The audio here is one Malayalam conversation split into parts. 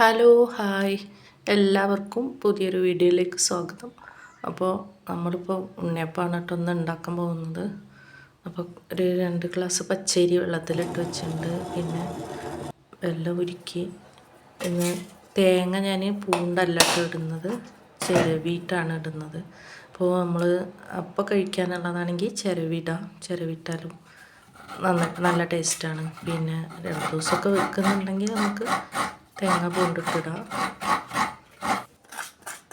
ഹലോ ഹായ് എല്ലാവർക്കും പുതിയൊരു വീഡിയോയിലേക്ക് സ്വാഗതം. അപ്പോൾ നമ്മളിപ്പോൾ ഉണ്ണിയപ്പമാണ് കേട്ടോ ഒന്ന് ഉണ്ടാക്കാൻ പോകുന്നത്. അപ്പോൾ ഒരു രണ്ട് ഗ്ലാസ് പച്ചരി വെള്ളത്തിലിട്ട് വെച്ചിട്ടുണ്ട്. പിന്നെ വെള്ളം ഉരുക്കി. പിന്നെ തേങ്ങ ഞാൻ പൂണ്ടല്ല ഇടുന്നത്. ചിരവിയിട്ടാണ് ഇടുന്നത്. അപ്പോൾ നമ്മൾ അപ്പം കഴിക്കാനുള്ളതാണെങ്കിൽ ചിരവിടാം. ചിരവിട്ടാലും നന്നായിട്ട് നല്ല ടേസ്റ്റാണ്. പിന്നെ രണ്ട് ദിവസമൊക്കെ വെക്കുന്നുണ്ടെങ്കിൽ നമുക്ക് തേങ്ങ പൂണ്ടിട്ടിടാം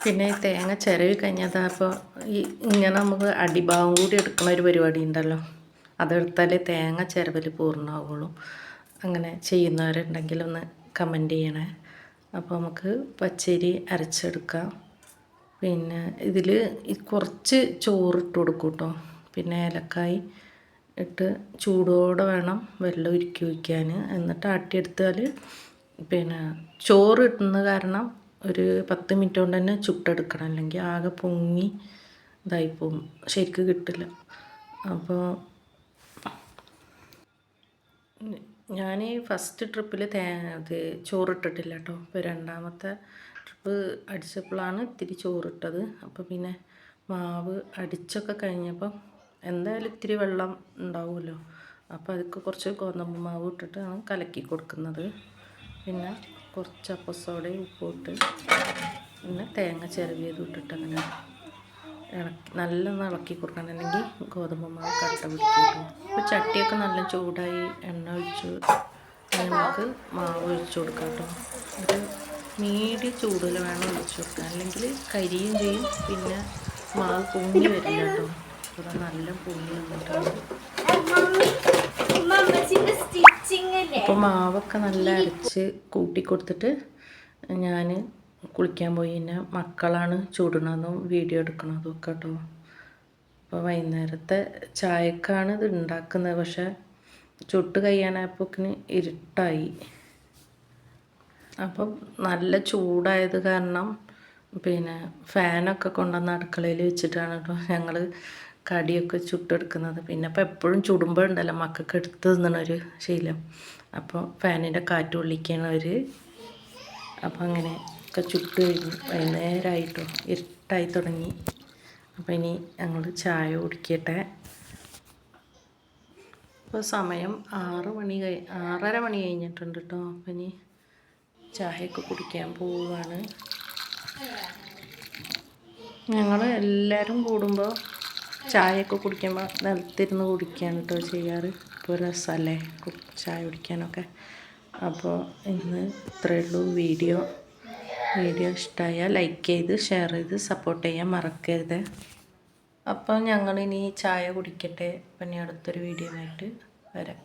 പിന്നെ തേങ്ങ ചിരവി കഴിഞ്ഞാൽ അപ്പോൾ ഈ ഇങ്ങനെ നമുക്ക് അടിഭാവം കൂടി എടുക്കുന്ന ഒരു പരിപാടി ഉണ്ടല്ലോ. അതെടുത്താലേ തേങ്ങ ചിരവൽ പൂർണമാവുള്ളൂ അങ്ങനെ ചെയ്യുന്നവരുണ്ടെങ്കിൽ ഒന്ന് കമന്റ് ചെയ്യണേ. അപ്പോൾ നമുക്ക് പച്ചരി അരച്ചെടുക്കാം. പിന്നെ ഇതിൽ കുറച്ച് ചോറിട്ട് കൊടുക്കും കേട്ടോ പിന്നെ ഏലക്കായി ഇട്ട് ചൂടോടെ വേണം വെള്ളം ഉരുക്കി വയ്ക്കാൻ എന്നിട്ട് ആട്ടിയെടുത്താൽ പിന്നെ ചോറ് ഇടുന്ന കാരണം ഒരു പത്ത് മിനിറ്റ് കൊണ്ട് തന്നെ ചുട്ടെടുക്കണം. അല്ലെങ്കിൽ ആകെ പൊങ്ങി ഇതായിപ്പോവും ശരിക്ക് കിട്ടില്ല. അപ്പോൾ ഞാൻ ഫസ്റ്റ് ട്രിപ്പിൽ തേ ഇത് ചോറിട്ടിട്ടില്ല കേട്ടോ. ഇപ്പോൾ രണ്ടാമത്തെ ട്രിപ്പ് അടിച്ചപ്പോഴാണ് ഇത്തിരി ചോറിട്ടത്. അപ്പോൾ പിന്നെ മാവ് അടിച്ചൊക്കെ കഴിഞ്ഞപ്പം എന്തായാലും ഇത്തിരി വെള്ളം ഉണ്ടാവുമല്ലോ. അപ്പോൾ അതൊക്കെ കുറച്ച് ഗോതമ്പ് മാവ് ഇട്ടിട്ടാണ് കലക്കി കൊടുക്കുന്നത്. പിന്നെ കുറച്ച് അപ്പസോടയും ഉപ്പിട്ട് പിന്നെ തേങ്ങ ചിരവിയത് ഇട്ടിട്ട് അങ്ങനെ ഇളക്കി നല്ലൊന്ന് ഇളക്കി കൊടുക്കണം. അല്ലെങ്കിൽ ഗോതമ്പ് മാവ് കട്ട പിടിക്കും ഇപ്പോൾ ചട്ടിയൊക്കെ നല്ല ചൂടായി എണ്ണ ഒഴിച്ച് നമുക്ക് മാവ് ഒഴിച്ചു കൊടുക്കാം കേട്ടോ. ഒരു മീഡിയം ചൂടിൽ വേണം ഒഴിച്ചു കൊടുക്കാൻ. അല്ലെങ്കിൽ കരിയും ചെയ്യും പിന്നെ മാവ് പൊങ്ങി വരില്ല കേട്ടോ. അപ്പോൾ നല്ല പൊങ്ങി വന്നിട്ടാണ് അപ്പോൾ മാവൊക്കെ നല്ല അരച്ച് കൂട്ടി കൊടുത്തിട്ട് ഞാൻ കുളിക്കാൻ പോയി. പിന്നെ മക്കളാണ് ചൂടണതും വീഡിയോ എടുക്കണതും ഒക്കെ കേട്ടോ. അപ്പോൾ വൈകുന്നേരത്തെ ചായക്കാണ് ഇത് ഉണ്ടാക്കുന്നത്. പക്ഷേ ചുട്ട് കഴിയാനായപ്പോക്കിന് ഇരുട്ടായി. അപ്പം നല്ല ചൂടായത് കാരണം പിന്നെ ഫാനൊക്കെ കൊണ്ടുവന്ന് അടുക്കളയിൽ വെച്ചിട്ടാണ് കേട്ടോ ഞങ്ങൾ കടിയൊക്കെ ചുട്ടെടുക്കുന്നത്. പിന്നെ ഇപ്പോൾ എപ്പോഴും ചുടുമ്പോഴുണ്ടല്ലോ മക്കൾക്ക് എടുത്ത് തിന്നണൊരു ശീലം. അപ്പോൾ ഫാനിന്റെ കാറ്റ് കൊള്ളിക്കണവർ അപ്പോൾ അങ്ങനെ ഒക്കെ ചുട്ട് കഴിഞ്ഞു വൈകുന്നേരമായിട്ടോ ഇരുട്ടായി തുടങ്ങി. അപ്പോൾ ഇനി ഞങ്ങൾ ചായ കുടിക്കട്ടെ. ഇപ്പോൾ സമയം ആറ് മണി കഴി ആറര മണി കഴിഞ്ഞിട്ടുണ്ട് കേട്ടോ അപ്പം ഇനി ചായയൊക്കെ കുടിക്കാൻ പോവുകയാണ്. ഞങ്ങൾ എല്ലാവരും കൂടുമ്പോൾ ചായയൊക്കെ കുടിക്കുമ്പോൾ നിലത്തിരുന്ന് കുടിക്കുകയാണ് കേട്ടോ ചെയ്യാറ്. ഇപ്പോൾ രസമല്ലേ ചായ കുടിക്കാനൊക്കെ. അപ്പോൾ ഇന്ന് ഇത്രയേ ഉള്ളൂ വീഡിയോ. വീഡിയോ ഇഷ്ടമായാൽ ലൈക്ക് ചെയ്ത് ഷെയർ ചെയ്ത് സപ്പോർട്ട് ചെയ്യാൻ മറക്കരുത്. അപ്പോൾ ഞങ്ങളിനി ചായ കുടിക്കട്ടെ. പിന്നെ അടുത്തൊരു വീഡിയോ ആയിട്ട് വരാം.